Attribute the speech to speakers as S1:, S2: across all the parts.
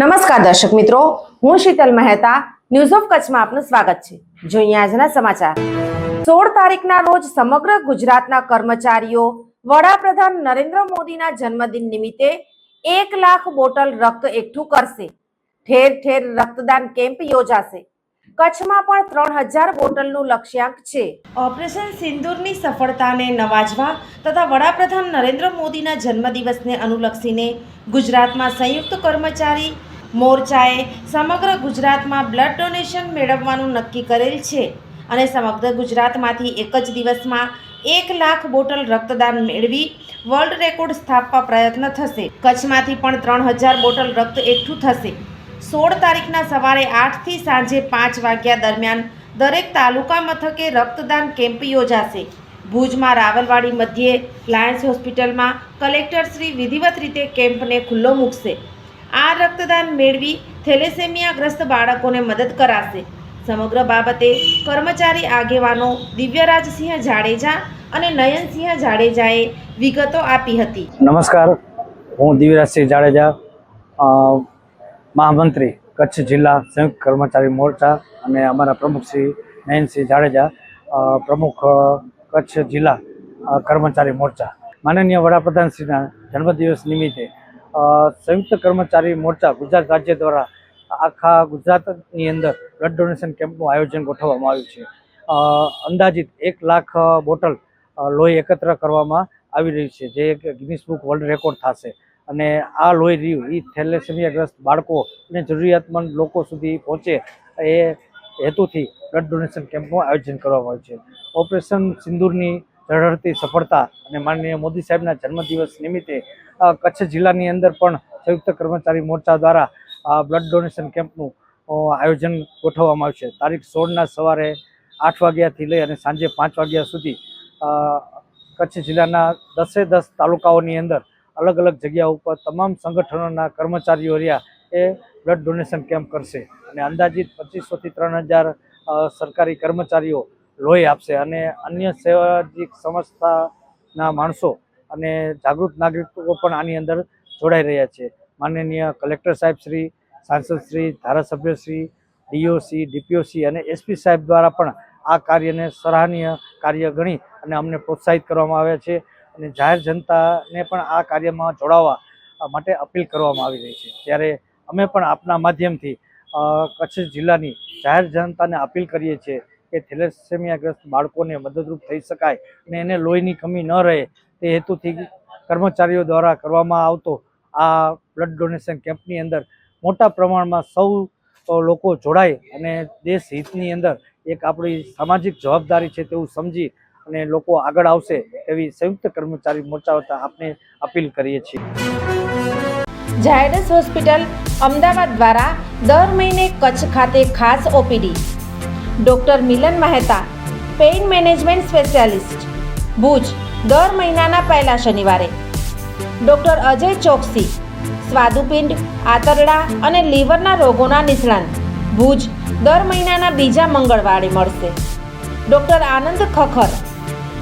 S1: નમસ્કાર દર્શક મિત્રો, હું શીતલ મહેતા ન્યૂઝ ઓફ કચ્છમાં આપનું સ્વાગત છે. જોઈએ આજના સમાચાર. સોળ તારીખના રોજ સમગ્ર ગુજરાતના કર્મચારીઓ, વડાપ્રધાન નરેન્દ્ર મોદીના જન્મદિન નિમિત્તે એક લાખ બોટલ રક્ત એકઠું કરશે. ઠેર ઠેર રક્તદાન કેમ્પ યોજાશે. કચ્છમાં પણ ત્રણ હજાર બોટલનું લક્ષ્યાંક છે. ઓપરેશન સિંદૂરની સફળતાને નવાજવા તથા વડાપ્રધાન નરેન્દ્ર મોદીના જન્મદિવસને અનુલક્ષીને ગુજરાતમાં સંયુક્ત કર્મચારી મોરચાએ સમગ્ર ગુજરાતમાં બ્લડ ડોનેશન મેળવવાનું નક્કી કરેલ છે અને સમગ્ર ગુજરાતમાંથી એક જ દિવસમાં એક લાખ બોટલ રક્તદાન મેળવી વર્લ્ડ રેકોર્ડ સ્થાપવા પ્રયત્ન થશે. કચ્છમાંથી પણ ત્રણ હજાર બોટલ રક્ત એકઠું થશે. સોળ તારીખના સવારે આઠથી સાંજે પાંચ વાગ્યા દરમિયાન દરેક તાલુકા મથકે રક્તદાન કેમ્પ યોજાશે. ભુજમાં રાવલવાડી મધ્યે લાયન્સ હોસ્પિટલમાં કલેક્ટર શ્રી વિધિવત રીતે કેમ્પને ખુલ્લો મૂકશે. આ રક્તદાન મેળવી થેલેસેમિયાગ્રસ્ત બાળકોને મદદ કરાશે. સમગ્ર બાબતે કર્મચારી આગેવાનો દિવ્યરાજસિંહ જાડેજા અને નયનસિંહ જાડેજાએ વિગતો આપી હતી.
S2: નમસ્કાર, હું દિવ્યરાજસિંહ જાડેજા મહામંત્રી, કચ્છ જિલ્લા સંયુક્ત કર્મચારી મોરચા અને અમારા પ્રમુખ શ્રી નયનસિંહ જાડેજા પ્રમુખ કચ્છ જિલ્લા કર્મચારી મોરચા. માનનીય વડાપ્રધાનશ્રીના જન્મદિવસ નિમિત્તે સંયુક્ત કર્મચારી મોરચા ગુજરાત રાજ્ય દ્વારા આખા ગુજરાતની અંદર બ્લડ ડોનેશન કેમ્પનું આયોજન ગોઠવવામાં આવ્યું છે. અંદાજિત એક લાખ બોટલ લોહી એકત્ર કરવામાં આવી રહી છે, જે એક ગિનિસ બુક વર્લ્ડ રેકોર્ડ થશે. અને આ લોહી રહ્યું એ થેલેસેમિયાગ્રસ્ત બાળકો અને જરૂરિયાતમંદ લોકો સુધી પહોંચે એ હેતુથી બ્લડ ડોનેશન કેમ્પનું આયોજન કરવામાં આવ્યું છે. ઓપરેશન સિંદૂરની ઝળહળતી સફળતા અને માનનીય મોદી સાહેબના જન્મદિવસ નિમિત્તે કચ્છ જિલ્લાની અંદર પણ સંયુક્ત કર્મચારી મોરચા દ્વારા બ્લડ ડોનેશન કેમ્પનું આયોજન ગોઠવવામાં આવ્યું છે. તારીખ સોળના સવારે આઠ વાગ્યાથી લઈ અને સાંજે પાંચ વાગ્યા સુધી કચ્છ જિલ્લાના દસે દસ તાલુકાઓની અંદર અલગ અલગ જગ્યા ઉપર તમામ સંગઠનોના કર્મચારીઓ રહ્યા એ બ્લડ ડોનેશન કેમ્પ કરશે અને અંદાજિત પચીસોથી ત્રણ હજાર સરકારી કર્મચારીઓ લોહી આપશે અને અન્ય સેવાજીક સંસ્થાના માણસો અને જાગૃત નાગરિકો પણ આની અંદર જોડાઈ રહ્યા છે. માનનીય કલેક્ટર સાહેબ શ્રી, સાંસદ શ્રી, ધારાસભ્ય શ્રી ડીઓસી ડીપીઓસી અને એસપી સાહેબ દ્વારા પણ આ કાર્યને સરાહનીય કાર્ય ગણી અને અમને પ્રોત્સાહિત કરવામાં આવ્યા છે. અને જાહેર જનતાને પણ આ કાર્યમાં જોડાવા માટે અપીલ કરવામાં આવી રહી છે. ત્યારે અમે પણ આપના માધ્યમથી કચ્છ જિલ્લાની જાહેર જનતાને અપીલ કરીએ છીએ કે થેલેસેમિયાગ્રસ્ત બાળકોને મદદરૂપ થઈ શકાય અને એને લોહીની કમી ન રહે તે હેતુથી કર્મચારીઓ દ્વારા કરવામાં આવતો આ બ્લડ ડોનેશન કેમ્પની અંદર મોટા પ્રમાણમાં સૌ લોકો જોડાય અને દેશ હિતની અંદર એક આપણી સામાજિક જવાબદારી છે તેવું સમજી અને લોકો આગળ આવશે એવી સંયુક્ત કર્મચારી મોરચા વતી અપીલ કરીએ છીએ.
S1: ઝાયડસ હોસ્પિટલ અમદાવાદ દ્વારા દર મહિને કચ્છ ખાતે ખાસ OPD. Doctor Milan Mehta, pain management specialist. Bhuj, દર મહિનાના પહેલા શનિવારે. ડોક્ટર અજય ચોકસી, સ્વાદુપિંડ, આંતરડા અને લીવરના રોગોના નિષ્ણાંત. ભુજ, દર મહિનાના બીજા મંગળવારે મળશે. Doctor Anand Khakhar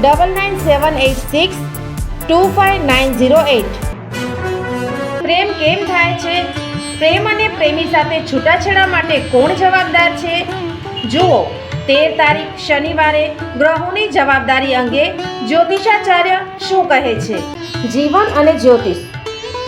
S1: Double nine seven eight six two five nine zero eight પ્રેમ કેમ થાય છે? પ્રેમ અને પ્રેમી સાથે છૂટાછેડા માટે કોણ જવાબદાર છે? જુઓ, તેર તારીખ શનિવારે ગ્રહોની જવાબદારી અંગે જ્યોતિષાચાર્ય શું કહે છે? જીવન અને જ્યોતિષ.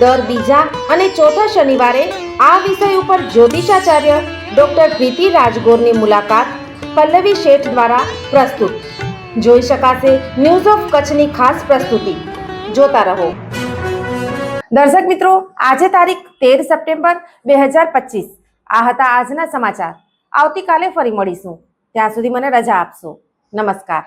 S1: દર બીજા અને ચોથા શનિવારે આ વિષય ઉપર જ્યોતિષાચાર્ય ડોક્ટર પ્રીતિ રાજગોરની મુલાકાત પલ્લવી શેઠ દ્વારા પ્રસ્તુત. જોઈ શકાશે ન્યૂઝ ઓફ કચ્છની ખાસ પ્રસ્તુતિ. જોતા રહો. દર્શક મિત્રો, આજે તારીખ તેર સપ્ટેમ્બર બે હજાર પચીસ. આ હતા આજના સમાચાર. આવતીકાલે ફરી મળીશું. ત્યાં સુધી મને રજા આપશો. નમસ્કાર.